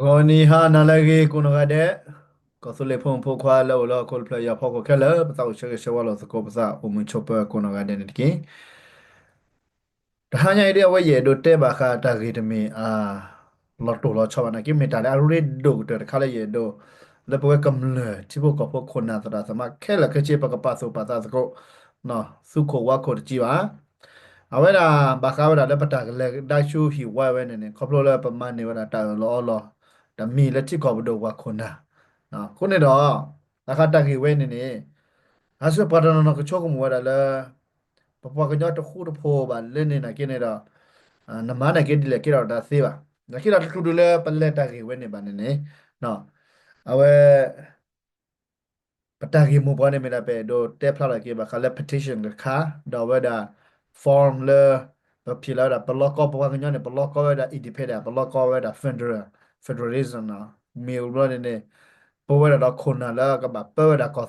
ဂေါနီဟာနာလကေကုနဂတဲ့ကဆလေဖုန်ဖိုခွာလောလောကောလပလယာဖောကိုခဲလပတောက်ရှေရှဝလောစကောပစာအမွန်ချပကုနဂတဲ့နတကေတဟညာရဝရဲ့ဒိုတဲဘာခာတာဂီတမီအာလော်တိုလောချဝနာကိမီတာလေအရူရဒိုတခါလေရဲ့ဒိုလေပွဲကမ္လတိဘကဖခုနာသရာသမခဲလကချေပကပဆောပတာစကောနော်စုခိုဝါခိုတကြည်ပါအဝဲတာဘာခါဝဲတာလက်ပတာကလေးဒါရှူဟီဝဲဝဲနေနေခေါပလိုလဲပမန်နေဝဲတာတာလောလော ဒါမီလက်တိကောဘဒိုဝါခုနာနော်ခုနေတော့အခါတကီဝဲနေနေအဆပဒနနကချောကမဝဲတာလဲပပကညတခုတဖိုးပါလဲနေနာကိနေတော့နမနာကိဒီလေကိတော့ဒါသေးပါဒါကိတော့တူတူလဲပလက်တကီဝဲနေပါနေနေနော်အဝဲပတကီမဘောနေမလာပဲဒိုတက်ဖလာကေဘာခါလက် petition ကခါတော့ဝဲဒါ form လဲပပြလာတာဘလော့ကောပပကညနေဘလော့ကောဝဲဒါ independent ဘလော့ကောဝဲဒါ federal federalism နော်မေလရနေပေါ်ဝဲတော့ခုနလာကဘာပေါ်ဒါကော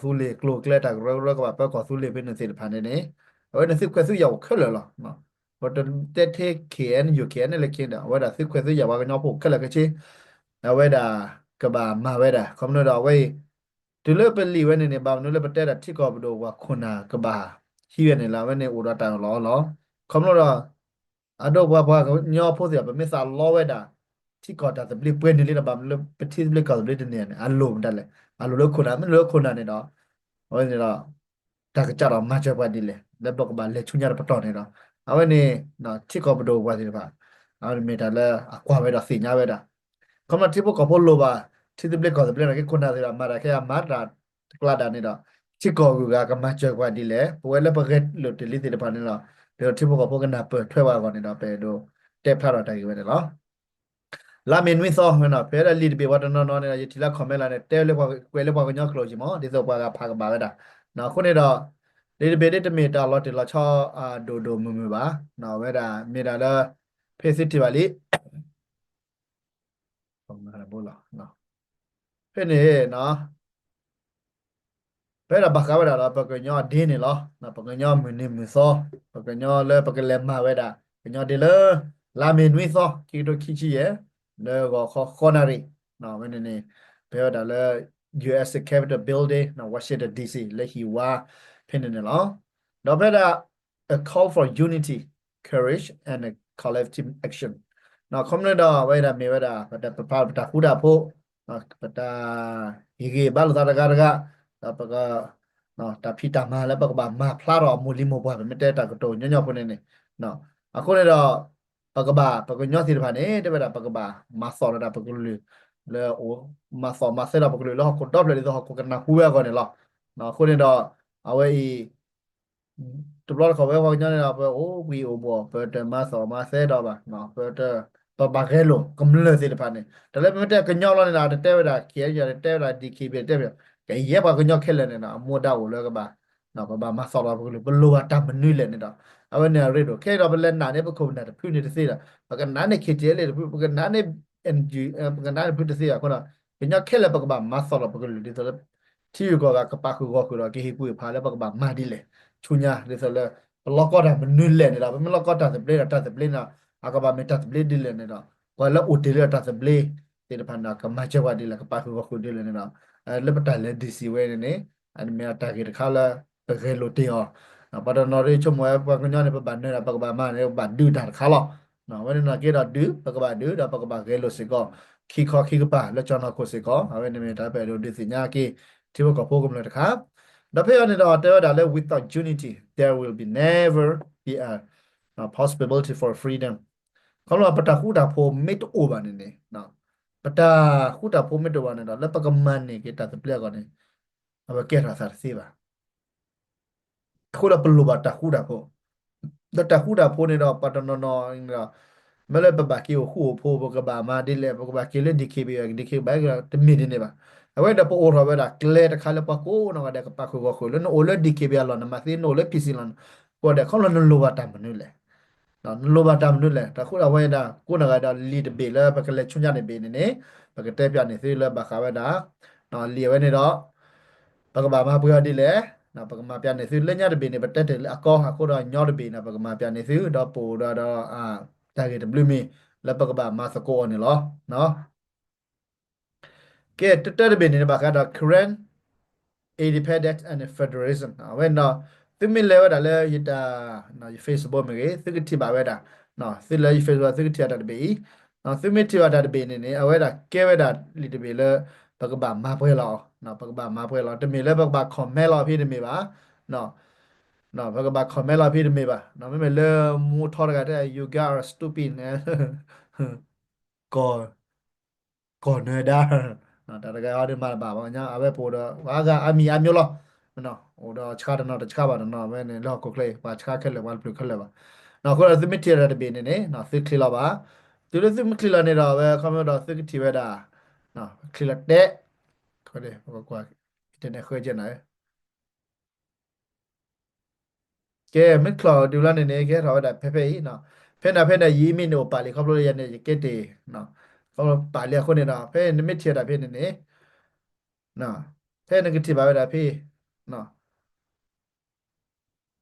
သူလေကလိုကလက်တာရရကဘာပေါ်ကောသူလေဘင်းနေစစ်ဖာနေနေဝဲနေစစ်ခွဲစုရောက်ခက်လလားနော်ဘာတတက် ቴKN UKN လေကင်းတာဝဲဒါစစ်ခွဲစုရောက်ဘာကညောဖို့ခက်လကချေဝဲဒါကဘာမာဝဲဒါကွန်မနော်ဝဲဒီလိုပလီဝဲနေနေဘာနုလေပတက်တာထိကောဘဒိုဝခုနကဘာဟီရနေလာဝဲနေဥဒတာလောလောကွန်မနော်အတော့ဘာဘာညောဖို့စရပမစ်စာလောဝဲတာ တိကောတာပလီပွေနေလေဘာမလို့ပတိပလီကောလေတနေအလိုမတက်လေအလိုလို့ခုနာမလို့ခုနာနေတော့ဟောနေတော့တကကြတော့မချပါဒီလေလက်ဘကဘာလက်ချွညရပတော်နေတော့အဝနေနော်တိကောပတော်ဘာဒီပါအဝမေတာလဲအကွာပဲတော့စင်ညာပဲတာကမ္မတိဘကဘောလိုပါတိပလီကောပလီနေခုနာစီရမာရခဲမာတာကလာတာနေတော့တိကောကကမချပါဒီလေပွဲလက်ပကလို့တလီတလပါနေတော့ဒီတိဘကဘောကနာပထွက်ပါကောနေတော့ပဲတော့တက်ဖတ်တော့တိုင်ပဲနော် la men wi so hna pe da li be wa no no ne ya thila khome la ne te le kwa kwe le kwa nyo klo ji mo de so kwa ga pha ga ba ga da na khu ne da li be de te me ta lo te lo cho a do do mu mu ba na we da me da la phe sit ti ba li xong rồi là bố là nó thế này nó bây giờ bác cái đó là bác cái nhỏ đi này lo là bác cái nhỏ mình niệm mình so bác cái nhỏ lên bác cái lem mà bây giờ cái nhỏ đi lơ làm mình nuôi so khi đôi khi chi vậy lego khonari na when ne be da le US Capitol building na Washington DC le hi wa phin ne lo no be da a call for unity courage and a collective action na komne da we da me we da da pa da hu da pho na da hi ge ba da ga ga da pa ga နော်ဒါဖိတာမှာလည်းပကပါမဖလာတော့မူလီမဘွားပဲမတဲတာကတော့ညညခုနေနေနော်အခုလည်းတော့ ခီချီရဲ့လေကိုခေါ်နာရီနော်မင်းနေဘယ်တော့လဲ US Capitol Building နော် Washington DC လက်ဟီဝါဖြစ်နေတယ်နော်တော့ဘယ်ဒါ a call for unity courage and a collective action နော်ကွန်မြူနတီဝဲဒါမေဝဲဒါပတပပပတခုဒါဖို့နော်ပတဟီဂေဘလတာကရကပကနော်တဖီတာမာလည်းပကဘာမာဖလာတော်မူလီမိုဘွားမတဲတာကတော့ညညဖွနေနေနော်အခုလည်းတော့ပကဘာပကညောစီတဖာနေတပတာပကဘာမဆော်ရတာပကလူလေအိုမဆော်မဆဲတာပကလူလောကိုတော့လေတော့ကိုကနာဟူရကောနေလောနော်ခုနေတော့အဝဲဤတဘလခေါ်ပဲဟောညနေတာပဲအိုးဝီအိုဘောပတမဆော်မဆဲတော့ပါနော်ပတပဘာခဲလိုကမလစီတဖာနေတလည်းမတက်ကညောလာနေတာတဲဝတာခဲရတဲဝတာဒီခေပြတဲပြကဲရဲပါကညောခက်လဲနေတာအမောတာကိုလည်းကပါနော်ပဘာမဆော်တော့ပကလူဘလိုဝတာမနွေလဲနေတာ အဝနေရတော့ခဲတော့ဘလက်နာနေပခုနာတဖူနေတစေတာပကနာနေခေတဲလေပကနာနေ NG ပကနာနေဖူတစေရခုနကညခဲလေပကဘာမဆော်တော့ပကလူဒီတော့တီယူကောကပခုကောခုတော့ကေဟိပူဖာလေပကဘာမာဒီလေချူညာဒီဆိုလေဘလော့ကောတာမနွေလဲနေတာဘမလော့ကောတာစပလေးတာစပလေးနာအကဘာမီတာစပလေးဒီလေနေတာဘာလဲအိုတေလတာစပလေးတေဖာနာကမချဝဒီလေကပခုကောခုဒီလေနေတာအဲလေပတာလေဒီစီဝဲနေနေအန်မီတာကေတခါလာပကဲလိုတေော ပဒနော်ရေချမွဲပကညနေပပနေပကဘာမနေပဒူတာခါလောနော်ဝဲနာကေတော့ဒူပကဘာဒူတော့ပကဘာကဲလို့စကောခီခေါ်ခီကပါလက်ချောနော်ကိုစကောအဝဲနေမတာပဲလို့ဒီစညာကေဒီဘကပိုကမလို့တခါဒါဖေရနေတော့တဲဒါလဲ without unity there will be never be a, a possibility for freedom ခေါလို့ပတခုတာဖို့ mid over နေနေနော်ပတခုတာဖို့ mid over နေတော့လက်ပကမန်နေကေတာစပလက်ကောနေအဘကဲတာစားစီပါ ခုဒါပလူဘာတခုဒါကိုဒတခုဒါဖိုနေတော့ပတနနောနော်မလဲပပကီဟူဖိုဘကဘာမာဒီလေဘကဘာကီလေဒီကေဘီဒီကေဘကတမီဒီနေပါအဝဲတပိုအော်ရဝဲဒါကလေတခါလပကိုနော်ဒါကပခုကိုခုလနအိုလေဒီကေဘီလောနမသိနိုလေပီစီလန်ကိုဒါခေါလနလိုဘာတမနုလေနော်လိုဘာတမနုလေတခုဒါဝဲဒါကိုနကဒါလီတဘေလေဘကလေချွန်ညနေဘေနေနေဘကတဲပြနေသေးလေဘခါဝဲဒါနော်လီဝဲနေတော့ဘကဘာမပွေဒီလေ နော်ပကမာပြနေစုလက်ညတပင်နေပတက်တယ်အကောဟာကိုတော့ညောတပင်နပကမာပြနေစုတော့ပိုတော့တော့အာတာဂက်ဘလူးမီလက်ပကဘာမစကောနေလောနော်ကဲတက်တက်ဘယ်နေပါကတော့ current independence and federalism နော်ဝဲနော်သူမီလဲဝဒါလဲရတာနော် Facebook မှာကေသကတိပါဝဲတာနော်သလဲ Facebook သကတိရတာတပေနော်သူမီတီရတာတပေနေနေအဝဲတာကဲဝဲတာလီတပေလဲပကဘာမပွဲလော နော်ပကဘာမပွဲလောတမီလဲပကဘာ comment လောဖြစ်တမီပါနော်နော်ဘကဘာ comment လာဖြစ်တမီပါနော်မမေလဲမူထော်ရတဲ့ you got stupid နဲ့ကောကောနေတာနော်တကယ်အားဒီမှာပါပါညာအဘဲပို့တော့ဘာကအမီအမျိုးလောနော်ဟိုတော့ချာတော့တချာပါတော့ဘဲနဲ့လောကိုကလေးပါချာခက်လေဝါပလူခက်လေပါနော်ခေါ်သမီတီရတဲ့ဘေးနေနေနော်စစ်ခလီလာပါသူတို့သမီခလီလာနေတော့ပဲခမတော့စစ်တီပဲတာနော်ခလီလာတဲ့ ခေါ်တယ်ဟိုကွာတဲ့နဲ့ခွဲကြနေကဲမစ်ကလောဒူလာနေနေကဲတော့ဒါဖေဖေနော်ဖေနာဖေနာယီမီနိုပါလီခေါပလိုရနေကဲတေနော်ခေါပါလီခုနေတော့ဖေနမစ်တီရတာဖေနေနေနော်ဖေနဂတိပါပဲတာဖေနော်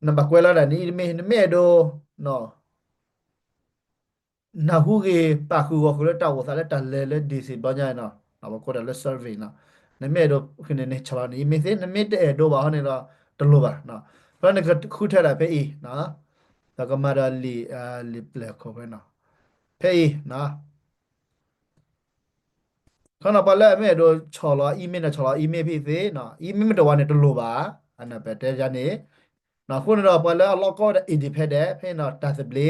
နံပါတ်ကွဲလာတာနီမေနမေဒိုနော်နာဟုကေပါခုကိုခရတာဝဆာလက်တလဲလဲဒီစီဘာညာနော်နော်ကိုရလက်ဆာဗေနော် နမေဒိုခင်းနေချလာနီမေစေနမေတဲ့ဒိုဘာဟနေတော့တလို့ပါနော်ဘာနကခုထတာဖေးနော်ဒါကမာရလီအာလီပလက်ခေါ်ပဲနော်ဖေးနော်ခဏပါလဲအမေတို့ချော်လာအီးမေးနဲ့ချော်လာအီးမေးဖြစ်စေနော်အီးမေးမတော်ကနေတလို့ပါအနပဲတဲကြနေနော်ခုနတော့ပါလဲအလောကောအင်ဒီပက်ဒက်ဖေးနော်တတ်ဘလီ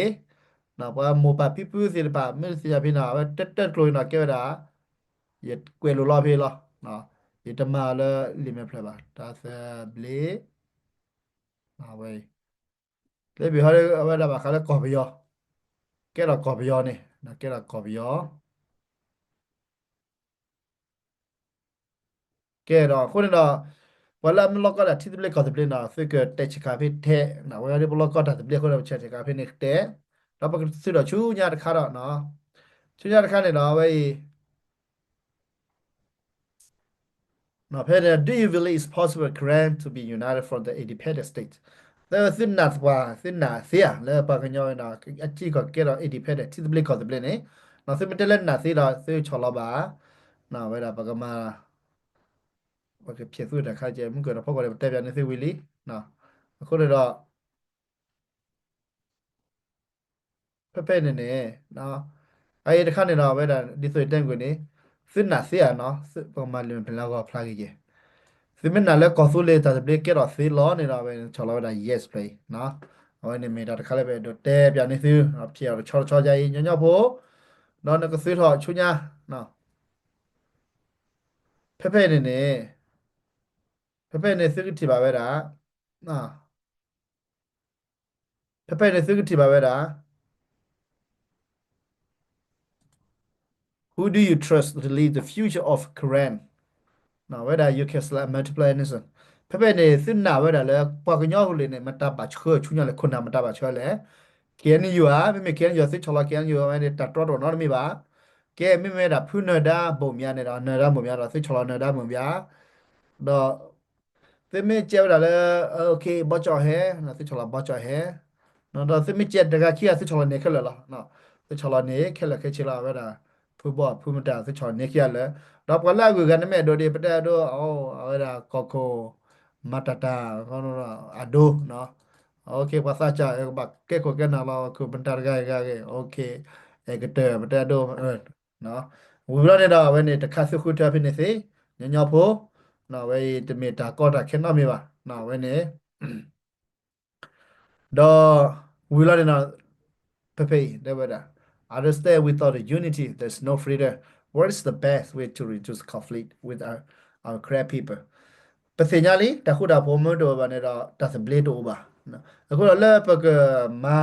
နော်ပါမိုပါပီပူစီပါမင်းစီရဖေးနော်တက်တက်ကလိုနော်ကဲတာရကွယ်လိုလာဖေးလားနော် ရတမလဲလီမေဖလပါတတ်ဘလီနော်ဝေးလေဘီဟာရအဝဲတာပါခါလဲကော်ဘီယောကဲတော့ကော်ဘီယောနေနော်ကဲတော့ကော်ဘီယောကဲတော့ခုနတော့ဝလာမလောကတာတိတပလက်ကောတပလက်နာဖကတက်ချကာဖိတဲ့နော်ဝရဒီဘလောကတာတပလက်ခေါ်တော့ချက်ချကာဖိနေတဲ့တော့ပကစတော့ချူညာတခါတော့နော်ချူညာတခါနေတော့ဝေး Mapeda, do you believe it's possible Korean to be united from the independent state? The thinna thwa thinna thia le pa kanyo na achi ko ke ro independent ti blik ko the blin eh. Na se metel na se ro se chola ba. Na we da pa ka ma ba ke phye su da kha je mu ko ro phok ko le ta pya ne se wi li. Na. Ko ro ro ဖက်ဖက်နေနေနော်အဲဒီတစ်ခါနေတော့ပဲဒါဒီဆိုတန့်ကွနေ စစ်နာစီရနော်စစ်ပေါ်မှာလွန်ပလာကဖလာကြီးစစ်မနာလဲကောဆူလေတာပလေကတော့စီလောနေတော့ပဲချော်လို့ဒါ yes play နော်ဟိုနေမေတာတခါလည်းပဲတော့တဲပြန်နေစီဖြစ်ရတော့ချောချောကြရင်ညညဖို့နော်နကစီတော့ချွညာနော်ဖက်ဖက်နေနေဖဖနဲ့စကတိပါပဲတာနာဖဖနဲ့စကတိပါပဲတာ Who do you trust to lead the future of Quran? Now, whether you can slap multiplianism. Pepe ne thunna whether le pagnyo hule ne mata ba chho chunya le khuna mata ba chho le. Kien you are, me kien you sit chola kien you are ne ta trot no mi ba. Ke me me da phun da bom ya ne da na da bom ya da sit chola na da bom ya. Do te me che da le okay ba cho he na sit chola ba cho he. Na da te me che da ka kia sit chola ne khela la. Na sit chola ne khela ke chila whether ချောဟဲနော်တော့သမေကျဲတကခိရသိချလာနေခက်လလားနော်သိချလာနေခက်လခက်ချလာဝဲတာဖူဘောဖူမတာသိချလာနေခရလဲတော့ပလာကူကနေမဲ့ဒိုဒီပတဲ့တော့အော်ဝဲတာကောကိုမတတာခေါနော်အဒိုနော်โอเคภาษาจะบักเก็ก็กันเราคือบันตารกายกายโอเคเอกเตอร์บันตาโดเออเนาะဝီဘလာနေတာဝဲနေတခါစခုတာဖြစ်နေစေညညဖို့နော်ဝဲတမီတာကောတာခင်တော့မြေပါနော်ဝဲနေတော့ဝီလာနေနော်ဖေဖေတဲ့ဝဲတာ Others there without the unity, there's no freedom. What is the best way to reduce conflict with our our crab people? ပစညာလေးတခုတာဘုံမတော်ပါနဲ့တော့ display တော့ပါနော်အခုတော့လက်ပကမာ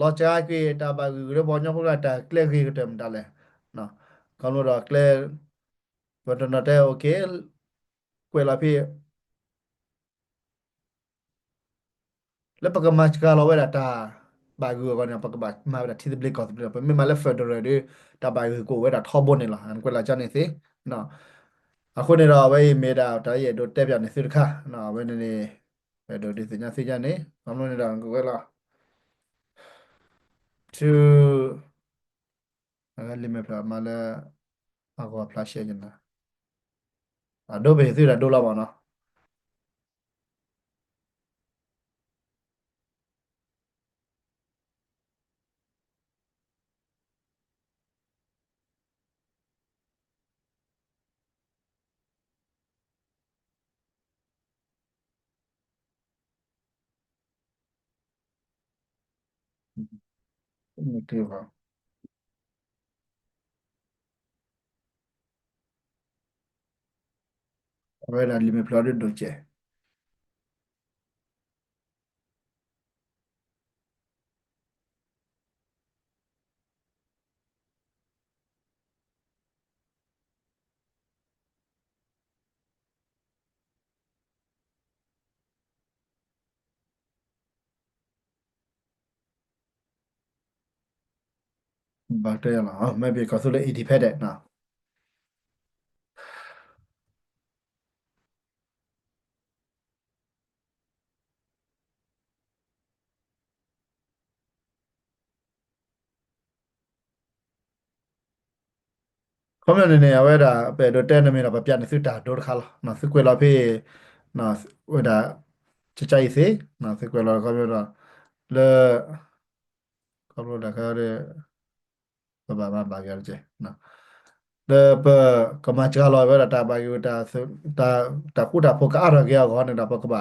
လောချာကြီးတာပါကြီးရဘောညခုကတာ click ကြီးတမ်တာလဲနော်ကောင်းလို့တော့ click ဘတ်တနာတဲ့ okay ကွယ်လာပြီလက်ပကမာချကလောဝဲတာ ဘာဂူကောနပကဘတ်မာတာတီဘလစ်ကောတဘလစ်မမလက်ဖက်ဒရယ်တွေတဘာဂူကိုဝဲတာထောဘွန်နေလားအန်ကွယ်လာချနေစေနော်အခုနေတော့ဝဲမေတာတာရဲ့တို့တက်ပြနေစေတခါနော်ဝဲနေနေဝဲတို့ဒီစညာစေကြနေဘာလို့နေတော့ကွယ်လာ to အဲ့လိမေဖလာမလာအကောဖလာရှေကျနာอ่ะတို့ပဲသိတာတို့လောက်ပါနော် မတွေ့ပါဘယ်လာလီ bakteria lah maybe kau sulit ini pedek nah ခမနေနေရဝဲတာပဲတော့တဲနေမင်းတော့ပြတ်နေစစ်တာတော့တခါလားနော်စစ်ကွယ်လာဖေးနော်ဝဲတာချချိုက်စေနော်စစ်ကွယ်လာခမပြောတာလဲခမပြောတာခါရဲ သဘာဝပါကြတယ်နော်ဒါပကမချာလော်ဝဲတာပါယူတာတာတာကူတာပေါကအားရကြခေါနေတာပကဘာ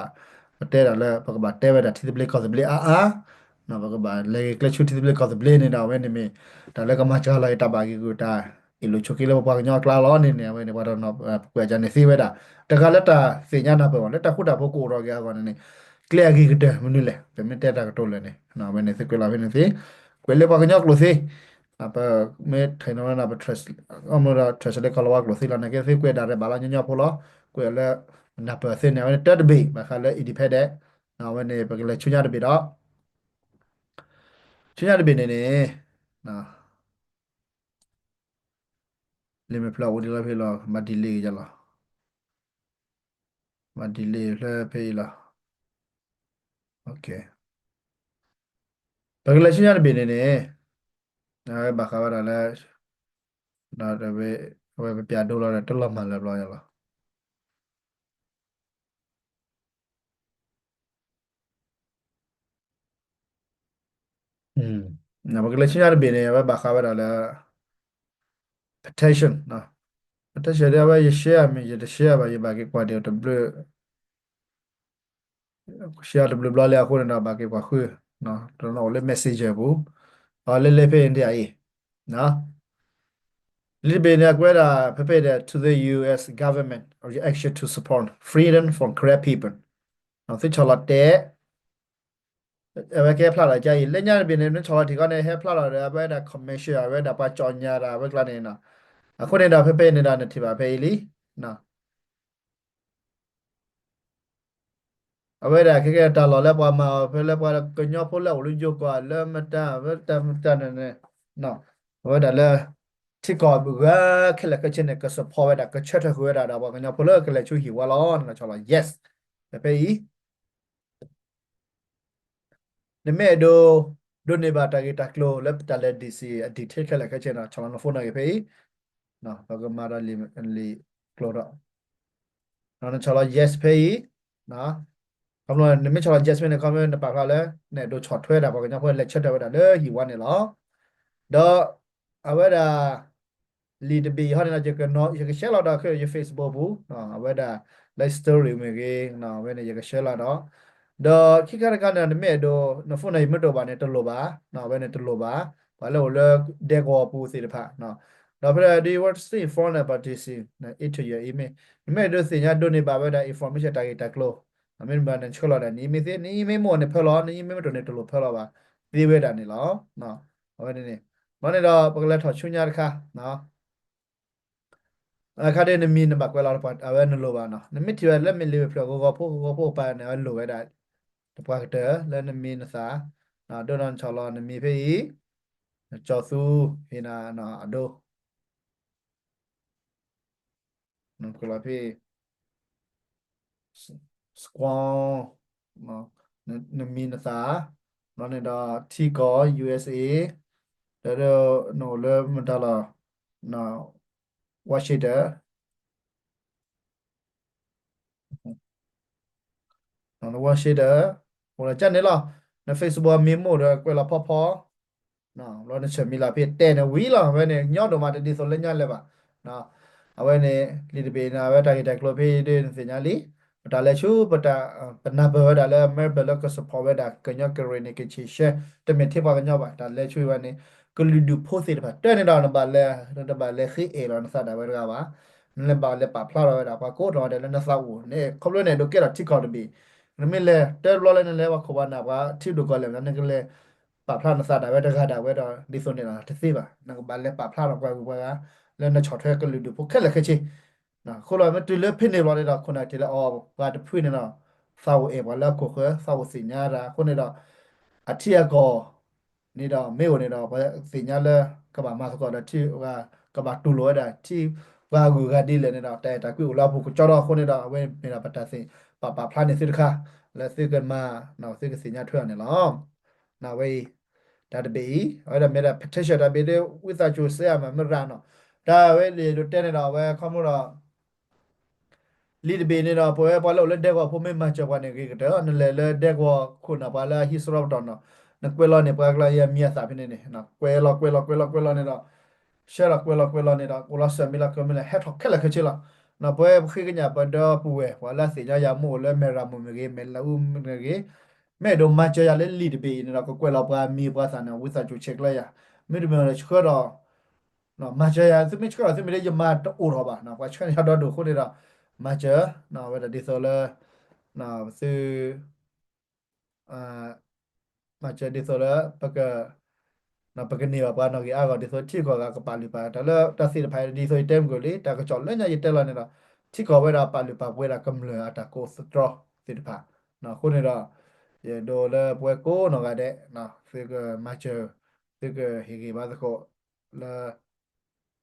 တဲရလဲပကဘာတဲဝဲတာသီဘလီကောသဘလီအာအာနော်ပကဘာလေကလချူသီဘလီကောသဘလီနေတာဝဲနေမီဒါလဲကမချာလော်တာပါယူတာအီလိုချိုကီလောပါညောကလာလောနေနေဝဲနေဘာတော့နော်ကွယ်ကြနေစီဝဲတာတကလက်တာစေညာနာပဲဝလက်တာခုတာပေါကိုရောကြခေါနေနေကလေကြီးကတမနူလေပမတဲတာကတိုးလဲနေနော်ဝဲနေစကွယ်လာဝဲနေစီကွယ်လေပါညောကလို့စီ apa me thaino na apa tres amra tres le kalwa glo sila na ke se kwe dare bala nya pholo kwe le na pa se ne ne tat be ba kha le idi phe de na we ne ba le chunya de be da chunya de be ne ne na le me pla wo de la phe la ma delay ja la ma delay le phe la okay ဘယ်လိုရှင်းရပြီနေနေ နေအဲဘာခါရလဲဒါတပဲဘယ်ပြဒိုလာတက်လာမှလဲဘလာရလားอืมနော်ဘယ်ကလေးချင်းရတဲ့ဘင်းနေပဲဘာခါရလဲ petition နော် petition ရပါရ share မြရ share ပါရပါကေကွာတယ် w share w bla လေအခုနော်ပါကေကွာခွေနော်တော့နော်လေ message ဘူး ဟာလေလေဖေးနေအေးနော်လိဘေနာကွဲတာဖဖေတဲ့ to the US government or your action to support freedom for crab people နော်သိချလာတဲ့အဲကဲဖလာလာကြည်လက်ညပြင်းနေချော်ဒီကနေဟဲဖလာလာတဲ့ဘဲဒါ commercial ဘဲဒါပါကြော်ညာတာဘဲကလာနေနော်အခုနေတာဖဖေနေတာနဲ့ထိပါဖေးလီနော် အဝဲရခေကတာလော်လက်ပွားမှာဖဲလက်ပွားကညောဖို့လက်လူကြောကလက်မတန်ဝဲတမတန်နဲ့နော်အဝဲဒါလက်ချစ်ကောဘကခလကချင်းကစဖော်ဝဲဒါကချက်ထခွဲတာဒါဘာကညောဖို့လက်ကလက်ချူဟီဝါလောနော်ချော်လာ yes ဒါပေဤနမဲတော့ဒိုနေဘာတာဂီတာကလိုလက်တလက်ဒီစီအဒီထက်ကလကချင်းနော်ချော်လာနော်ဖုန်းနာကေပေနော်ဘာကမာရလီလီကလိုတော့နော်ချော်လာ yes ပေနော် ကမ္ဘာနမဲချောင်း yes နဲ့ကမ္ဘာနဲ့ပါခါလဲနဲ့ဒိုချော်ထွဲတာပေါ့ကညဖွဲ့လက်ချက်တယ်ဝတာလေဟီဝါနေလောတော့အဝဲတာလီဒဘီဟာနေကြကနော်ရကရှဲလာတော့ခေရ Facebook ဘူးနော်အဝဲတာ live story မြေကေနော်ဝဲနေရကရှဲလာတော့တော့ခိကရကနနမေတော့နဖုန်နေမတော့ပါနဲ့တလို့ပါနော်ဘယ်နဲ့တလို့ပါဘာလို့လဲဒေကောပူစီတဖာနော်တော့ပြဒီ what see for na party na it to your email နမေတော့စညာဒိုနေပါပဲဒါ information target တကလို့ အမင်းဘာနဲ့ချောလာတယ်နီမေစီနီမေမောနဲ့ဖလောနီမေမတော့နဲ့တလို့ဖလောပါဒီဝဲတာနေလောနော်ဟောနေနေဘာနေတော့ပကလက်ထော်ချွညာတခါနော်အခါတဲ့နမီနဘကွဲလာတော့အဝဲနလိုပါနော်နမီတီဝဲလက်မီလေးဖလောကိုကိုဖို့ကိုဖို့ပါနေလိုဝဲတာတပွားကတလဲနမီနစာနော်ဒွန်ချော် squan နော်နမီနသာနော်နေတော့ ठी ကော USA ဒါတော့နော်လဲမတလာနော်ဝါရှိတာနော်ဝါရှိတာဟိုလာချက်နေလားန Facebook မေမို့တော့ကွယ်လာဖော့ဖော့နော်လောနေချက်မီလာဖြစ်တဲ့နဝီလာပဲနေညော့တော်မှာတတိဆိုလက်ညက်လက်ပါနော်အဝဲနေလီတပေနာပဲတာဂက်တက်ကလောဖေးတဲ့စင်ညာလီ ပတာလဲချူပတာပနာဘဝဒါလဲမဲဘလကစပေါ်ဝဲဒါကညကရနေကချီရှဲတမင်ထေပါကညောပါဒါလဲချူပဲနေကလူဒူဖိုးစေတပါတဲ့နေတော့နပါလဲနပါလဲခိအေလောနစတာပဲကပါနပါလဲပါဖလာရတာပါကိုတော့တယ်နစဝနေခေါလို့နေတော့ကဲတာတိခေါ်တပြီနမလဲတဲဘလလဲလဲပါခဘာနာပါတိတို့ကလဲနကလဲပါဖလာနစတာပဲတခါတာပဲတော့ဒီဆိုနေတာတသိပါနကပါလဲပါဖလာတော့ကွယ်ကွယ်ကလဲနချော်ထွဲကလူဒူဖိုးခက်လက်ခချီ နော်ခုလာမတူလဲဖိနေလောနေတာခုနတည်းလဲအော်ဘာတဖွေးနေတော့စာဝအေဘာလာကိုခွဲစာဝစီညာတာခုနေတော့အထီအကောနေတော့မေကိုနေတော့ဘာစီညာလဲကဘာမစကောတော့တီကကဘာတူလောတာတီဘာကူကဒီလဲနေတော့တဲတာကွေလာဖို့ကိုကြောတော့ခုနေတော့အဝဲနေတာပတစင်ပပဖလာနေစစ်ခါလဲစစ်ကမှာနော်စစ်ကစီညာထွက်နေလောနော်ဝေးဒါတပေအဲ့ဒါမြဲတာ petition ဒါပေတဲ့ဝိသချိုဆရာမမရနော်ဒါဝဲလေတို့တဲနေတော့ဝဲခေါမတော့ လီဒဘေနေတော့ပွဲပေါ်လို့လက်တဲ့ကဖို့မေမချပါနေကြတဲ့နလဲလက်တဲ့ကခုနပါလာဟီစရော့တော့နော်နကွဲလောနေပွားကလာရမြတ်စာပြနေနေနော်ကွဲလောကွဲလောကွဲလောကွဲလောနေတော့ရှယ်လောကွဲလောကွဲလောနေတော့ကိုလာဆမီလာကမလဲဟက်ထောက်ခက်လက်ခချလာနော်ပွဲခိကညာပတော့ပူဝဲဝလာစေကြရမို့လဲမေရာမုံမေမဲလာဦးမေကေမဲတော့မချရလဲလီဒဘေနေတော့ကွဲလောပွားမီပွားစနဝိစာချူချက်လိုက်ရမေဒမေရချခတော့နော်မချရစမစ်ချခစမီလေယမတ်အိုတော့ပါနော်ကွာချန်ရတော့ဒုခုနေတော့ matcher နော်ဝဲဒီဆိုလဲနော်သူအာ matcher ဒီဆိုလဲပကနော်ပကနေပါဘာနော်ကြီးအာကဒီဆိုချစ်ခေါ်ကကပါလီပါဒါလဲတစီဖိုင်ဒီဆိုတဲမ်ကိုလေတာကချော်လဲညာရတဲလာနေတာချစ်ခေါ်ဝဲတာပါလီပါဝဲတာကမ္လအတာကိုစထရစီတပါနော်ခုနေတော့ရေဒိုလဲပွဲကိုနော်ကတဲ့နော်ဖေက matcher ဖေကဟေဂီဘာကောလာ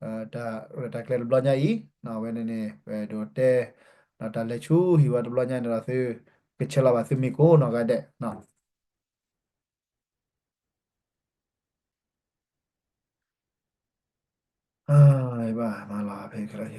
အာဒါဒါကလေးဘလညာဤနော်ဝဲနေနေဝဲဒိုတဲနော်ဒါလက်ချူဟီဝါဒဘလညာနေတာသေကချလာပါသေမီကိုနော်ကတဲ့နော်အာဘာမလာဖေခရရ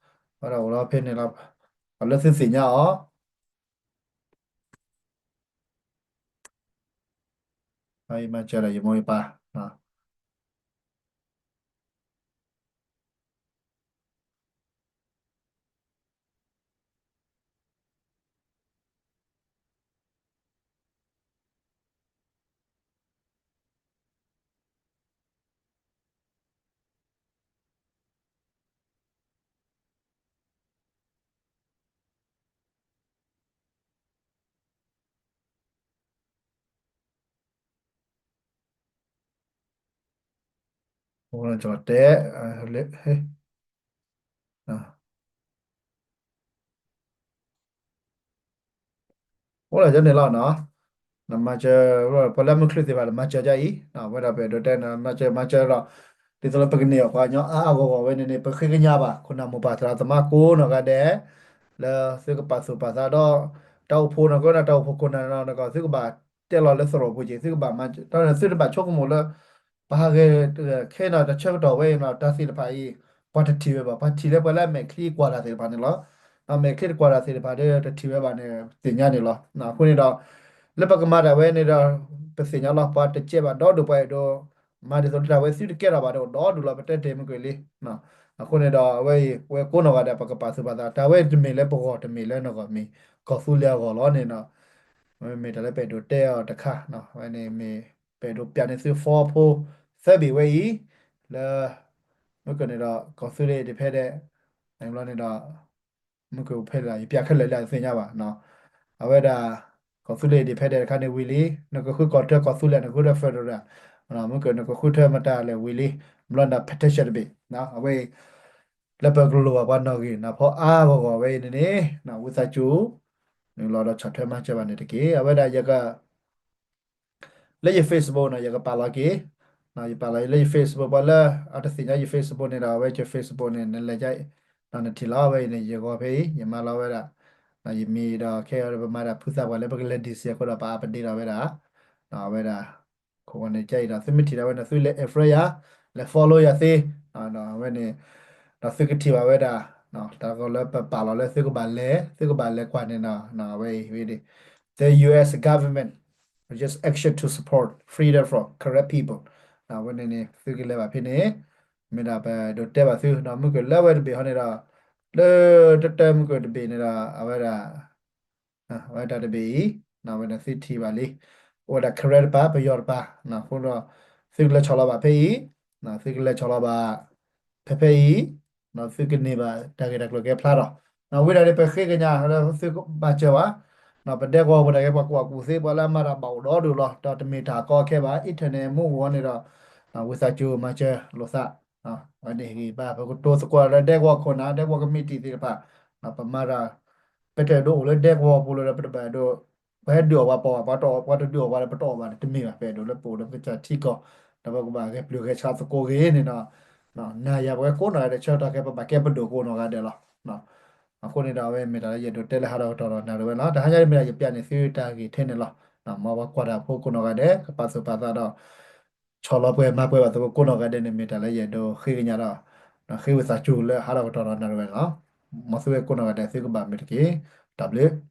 ဟိုတော့ကျွန်တော်လောက်နော်နမချာပလမ ခရစ်ပါလမချာကြိုင်နော်ဝဲတော့ပဲတော့တဲနမချာမချာတော့ဒီတော့ပကနေကွာညအာဘောဝဲနေနေပခေကညာပါခုနမပါသရာသမကိုနော်ကတဲ့လာစေကပါစပါသာတော့တောက်ဖို့နော်ကတောက်ဖို့ခုနနော်ကစေကပါတဲလော်လက်စရောဘူးကြီးစေကပါမတော့စေကပါချောကမို့လားဘာကဲခဲနော်တချက်တော့ဝဲနော်တ စီတပါကြီးဘာတတီပဲပါဘာတီလဲပဲလဲမဲ့ခရီးကွာလာတယ်ပါနေလားအမေခရီးကွာလာတယ်ပါတဲ့တတီပဲပါနေတင်ညာနေလားနော်ခုနေတော့လက်ပကမာတာဝဲနေတော့ပစညာလောက်ပါတချက်ပါတော့တို့ပဲတော့မာဒီဆိုတာဝဲစီတကဲတာပါတော့တော့ဒူလာပတက်တယ်မကွေလေးနော်အခုနေတော့ဝဲဝဲကိုနော်ကတဲ့ပကပါစပါတာတာဝဲတမီလဲပေါ်တမီလဲနော်ကမီကော်ဖူလျာကောလောနေနော်မေတလည်းပဲတို့တဲရတခါနော်ဝဲနေမေပဲတို့ပြန်နေစီဖော်ဖို့ ဆက်ပြီးဝဲဤလာမကနေတော့ကော်ဖီလေးတစ်ဖက်တဲ့နိုင်လို့နေတော့မကူဖဲလာပြခက်လဲလာစင်ကြပါနော်အဝဲဒါကောဆုလေဒီဖဲတဲ့ခါနေဝီလီနကခုကောတက်ကောဆုလေနခုရဖဲရနော်မကူနကခုထမတာလေဝီလီမလန်ဒါဖက်တက်ချက်ဘေနော်အဝဲလက်ပကလိုဘာနော်ကြီးနော်ဖောအားဘောကောဝဲနေနေနော်ဝိသချူနလောတော့ချက်ထဲမှာချက်ပါနေတကေအဝဲဒါရကလက်ရ Facebook နော်ရကပါလာကေ နော်ရပါလာလက် Facebook ပါလာအတစီညာရ Facebook နေတာဝဲချ Facebook နေလည်းကြိုက်နော်တီလာဝဲနေရကောဖေးရမလာဝဲတာနော်ယမီတော့ခဲရပမာတာဖုစာဝဲလည်းပကလက်ဒီစီကောတော့ပါပတိတော့ဝဲတာနော်ဝဲတာကိုကနေကြိုက်တာသမတီတော့ဝဲနော်သူလည်း Efraya လည်း follow ရသေးနော်နော်ဝဲနေနော်သူကတိပါဝဲတာနော်ဒါကလည်းပါလာလဲသူကပါလဲသူကပါလဲကွာနေနော်နော်ဝဲဝဲဒီ the US government just action to support freedom from corrupt people နော်ဝဲနေနေသူကလည်းပါဖြစ်နေမြေတာပဲတော့တဲ့ပါသူနော်မှုကလည်းဝဲတပြီဟောနေတာလေတတမှုကတပြီနေတာအဝဲတာနော်ဝဲတာတပြီနော်ဝဲနေစစ်တီပါလေဝဲတာ correct ပါပယောပါနော်ခုတော့သူကလည်းချောလာပါဖေးနော်သူကလည်းချောလာပါဖေဖေးနော်သူကနေပါတာကြက်လောကဖလာတော့နော်ဝဲတာလေပခေကညာဟောသူကပါချေဝါနော်ပတဲ့ကောပတဲ့ကောကွာကူစေးပါလာမရာပေါ့တော့ဒူလောတော့တမီတာကောခဲပါအစ်ထနေမှုဝနေတော့ ဝိစာချူမချေလောစာနော်ဝနေဟိပါဘကိုတိုစကွာတဲ့ကောခွနာတဲ့ကောကမီတီတိပါနော်ပမာရာပတဲ့တို့လေတဲ့ကောပူလို့ပတဲ့တို့ဘဲဒိုဝါပေါ်ပါတော့ပါတော့ဒိုဝါပတော့ပါတမီပါပဲတို့လေပို့တော့ကချတီကောတဘကဘာကပလူခဲချာစကိုကေနေနော်နော်နာရဘဲကိုနာတဲ့ချောတာကပပါကဲပဒိုကိုနော်ကတဲ့လောနော်အခုနေတာပဲမေတာရတော့တဲလဟာတော့တော်တော်နာတော့ပဲနော်ဒါဟာကြရမေတာရပြနေစီတာကြီးထင်းနေလောနော်မောဘကွာတာဖို့ကိုနော်ကတဲ့ကပတ်စပါတာတော့ ချော်လပွဲမပွဲပါတော့ကိုနော်ကတဲ့နေမေတာလည်းရတော့ခေညာတော့နော်ခေဝစာချူလဲဟာတော့တော်တော်နာတော့ပဲနော်မဆွေကိုနော်ကတဲ့စေကပါမေတကေ W